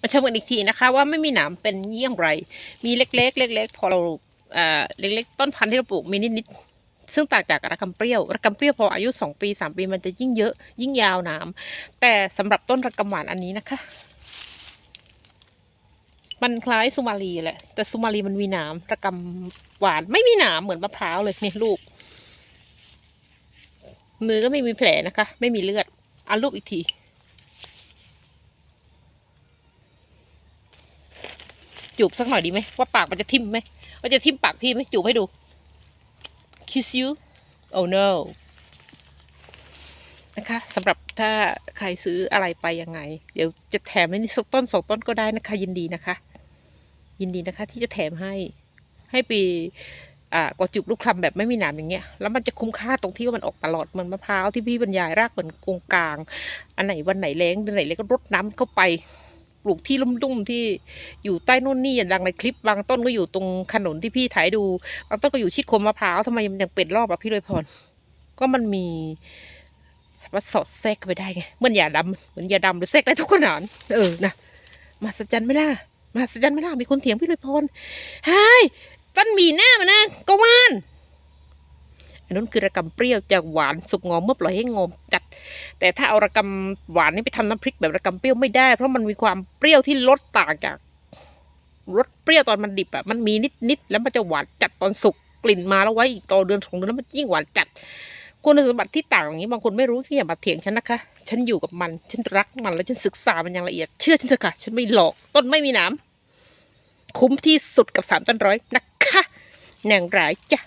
มาชมกันอีกทีนะคะ ว่าไม่มีหนามเป็นเยี่ยงไร มีเล็กๆเล็กๆพอเราอ่าเล็กๆต้นพันธุ์ที่เราปลูกมีนิดๆซึ่งต่างจากระกำเปรี้ยวระกำเปรี้ยวพออายุสองปีสามปีมันจะยิ่งเยอะ ยิ่งยาวหนามแต่สำหรับต้นระกำหวานอันนี้นะคะ มันคล้ายสุมาลีแหละ แต่สุมาลีมันมีหนามระกำหวานไม่มีหนามเหมือนมะพร้าวเลยเนี่ยลูก มือก็ไม่มีแผลนะคะ ไม่มีเลือดเอาลูกอีกที จูบสักหน่อยดีไหมว่าปากมันจะทิ่มไหมว่าจะทิ่มปากพี่ไหมจูบให้ดู kiss you oh no นะคะสำหรับถ้าใครซื้ออะไรไปยังไง เดี๋ยวจะแถมให้นี่สักต้นสองต้นก็ได้นะคะ ยินดีนะคะ ยินดีนะคะ ที่จะแถมให้ให้ปีอ่ากว่าจุบลูกคลำแบบไม่มีหนามอย่างเงี้ยแล้วมันจะคุ้มค่าตรงที่ว่ามันออกตลอดเหมือนมะพร้าวที่พี่บรรยายรากเหมือนกงกลาง อันไหนวันไหนแรงวันไหนแรงก็รดน้ำเข้าไป ลูกที่ลุ่มๆที่อยู่ใต้นู่นนี่อย่างดังในคลิปบางต้นก็อยู่ตรงขนนที่พี่ถ่ายดูบางต้นก็อยู่ชิดโคนมะพร้าวทำไมมันยังเป็นรอบอะพี่เลยพรก็มันมีสามารถสอดแทรกเข้าไปได้ไงเหมือนยาดำเหมือนยาดำหรือแทรกได้ทุกขนาดเออนะมาสัจจันไม่ล่ะมาสัจจันไม่ล่ะมีคนเถียงพี่เลยพรไฮายต้นหมีหน้ามันนะก็ว่าน อันนั้นคือระกำเปรี้ยวจะหวานสุกงอมเมื่อปล่อยให้งอมจัด แต่ถ้าเอาระกำหวานนี่ไปทำน้ำพริกแบบระกำเปรี้ยวไม่ได้ เพราะมันมีความเปรี้ยวที่ลดต่างจากรสเปรี้ยวตอนมันดิบอะมันมีนิดนิดๆแล้วมันจะหวานจัดตอนสุกกลิ่นมาแล้วไว้อีกต่อเดือนสองเดือนแล้วมันยิ่งหวานจัดคุณสมบัติที่ต่างอย่างนี้บางคนไม่รู้ที่อย่ามาเถียงฉันนะคะ ฉันอยู่กับมัน ฉันรักมันแล้วฉันศึกษามันอย่างละเอียด เชื่อฉันเถอะค่ะ ฉันไม่หลอก ต้นไม่มีน้ำคุ้มที่สุดกับสามต้นร้อยนะคะนางร้ายจ้ะ